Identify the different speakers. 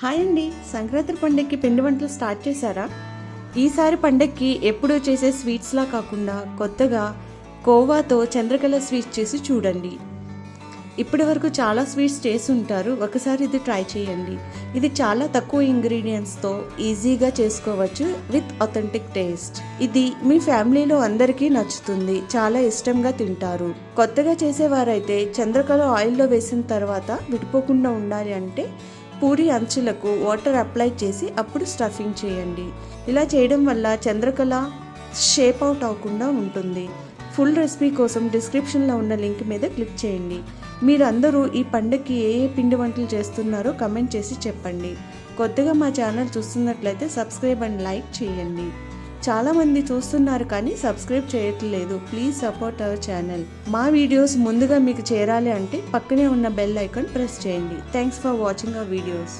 Speaker 1: Hi అండి. సంక్రాంతి పండగకి పిండి వంటలు స్టార్ట్ చేశారా? ఈసారి పండగకి ఎప్పుడూ చేసే స్వీట్స్లా కాకుండా కొత్తగా కోవాతో చంద్రకళ స్వీట్స్ చేసి చూడండి. ఇప్పటి వరకు చాలా స్వీట్స్ చేసి ఉంటారు. ఒకసారి ఇది ట్రై చేయండి. ఇది చాలా తక్కువ ఇంగ్రీడియంట్స్తో ఈజీగా చేసుకోవచ్చు విత్ అథెంటిక్ టేస్ట్ ఇది మీ ఫ్యామిలీలో అందరికీ నచ్చుతుంది. చాలా ఇష్టంగా తింటారు. కొత్తగా చేసేవారైతే చంద్రకళ ఆయిల్లో వేసిన తర్వాత విడిపోకుండా ఉండాలి అంటే పూరి అంచులకు వాటర్ అప్లై చేసి అప్పుడు స్టఫింగ్ చేయండి. ఇలా చేయడం వల్ల చంద్రకళ షేప్ అవుట్ అవ్వకుండా ఉంటుంది. ఫుల్ రెసిపీ కోసం డిస్క్రిప్షన్లో ఉన్న లింక్ మీద క్లిక్ చేయండి. మీరందరూ ఈ పండగకి ఏ ఏ పిండి వంటలు చేస్తున్నారో కమెంట్ చేసి చెప్పండి. కొత్తగా మా ఛానల్ చూస్తున్నట్లయితే సబ్స్క్రైబ్ అండ్ లైక్ చేయండి. చాలామంది చూస్తున్నారు కానీ సబ్స్క్రైబ్ చేయట్లేదు. ప్లీజ్ సపోర్ట్ అవర్ ఛానల్ మా వీడియోస్ ముందుగా మీకు చేరాలి అంటే పక్కనే ఉన్న బెల్ ఐకాన్ ప్రెస్ చేయండి. Thanks for watching our videos